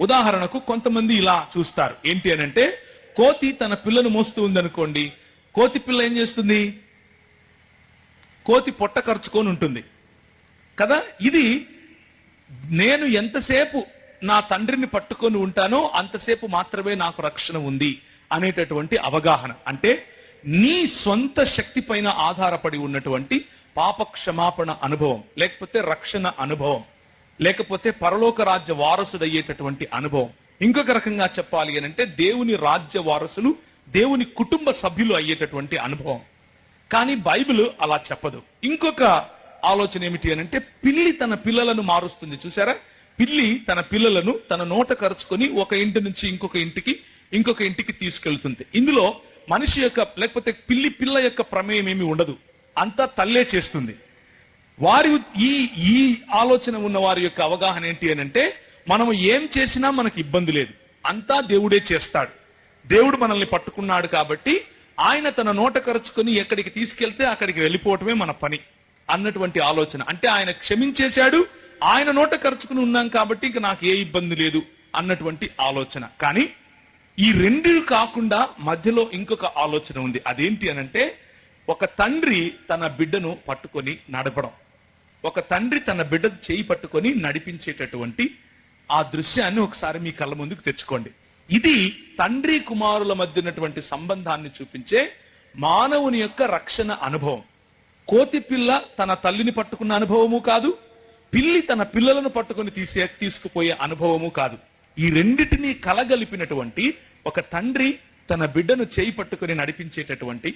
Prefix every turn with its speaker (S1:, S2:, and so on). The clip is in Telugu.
S1: ఉదాహరణకు కొంతమంది ఇలా చూస్తారు. ఏంటి అని అంటే కోతి తన పిల్లను మోస్తూ ఉందనుకోండి కోతి పిల్ల ఏం చేస్తుంది? కోతి పొట్ట ఖర్చుకొని ఉంటుంది. కదా? ఇది నేను ఎంతసేపు నా తండ్రిని పట్టుకొని ఉంటానో అంతసేపు మాత్రమే నాకు రక్షణ ఉంది అనేటటువంటి అవగాహన. అంటే నీ సొంత శక్తి పైన ఆధారపడి ఉన్నటువంటి పాప క్షమాపణ అనుభవం లేకపోతే రక్షణ అనుభవం. లేకపోతే పరలోక రాజ్య వారసుడయ్యేటటువంటి అనుభవం. ఇంకొక రకంగా చెప్పాలి అని అంటే దేవుని రాజ్య వారసులు దేవుని కుటుంబ సభ్యులు అయ్యేటటువంటి అనుభవం. కానీ బైబిల్ అలా చెప్పదు. ఇంకొక ఆలోచన ఏమిటి అని అంటే పిల్లి తన పిల్లలను మారుస్తుంది. చూసారా పిల్లి తన పిల్లలను తన నోట ఖర్చుకొని ఒక ఇంటి నుంచి ఇంకొక ఇంటికి ఇంకొక ఇంటికి తీసుకెళ్తుంది. ఇందులో మనిషి యొక్క లేకపోతే పిల్లి పిల్ల యొక్క ప్రమేయం ఏమి ఉండదు. అంతా తల్లే చేస్తుంది. వారి ఈ ఈ ఆలోచన ఉన్న వారి యొక్క అవగాహన ఏంటి అని అంటే మనం ఏం చేసినా మనకి ఇబ్బంది లేదు. అంతా దేవుడే చేస్తాడు. దేవుడు మనల్ని పట్టుకున్నాడు కాబట్టి ఆయన తన నోట ఖర్చుకొని ఎక్కడికి తీసుకెళ్తే అక్కడికి వెళ్ళిపోవటమే మన పని అన్నటువంటి ఆలోచన. అంటే ఆయన క్షమించేశాడు ఆయన నోట ఖర్చుకుని ఉన్నాం కాబట్టి ఇంక నాకు ఏ ఇబ్బంది లేదు అన్నటువంటి ఆలోచన. కానీ ఈ రెండు కాకుండా మధ్యలో ఇంకొక ఆలోచన ఉంది. అదేంటి అనంటే ఒక తండ్రి తన బిడ్డను పట్టుకొని నడపడం. ఒక తండ్రి తన బిడ్డ చేయి పట్టుకొని నడిపించేటటువంటి ఆ దృశ్యాన్ని ఒకసారి మీ కళ్ళ ముందుకు తెచ్చుకోండి. ఇది తండ్రి కుమారుల మధ్య ఉన్నటువంటి సంబంధాన్ని చూపించే మానవుని యొక్క రక్షణ అనుభవం. కోతి పిల్ల తన తల్లిని పట్టుకున్న అనుభవము కాదు పిల్లి తన పిల్లలను పట్టుకొని తీసే తీసుకుపోయే అనుభవము కాదు. ఈ రెండిటిని కలగలిపినటువంటి ఒక తండ్రి తన బిడ్డను చేయి పట్టుకొని నడిపించేటటువంటి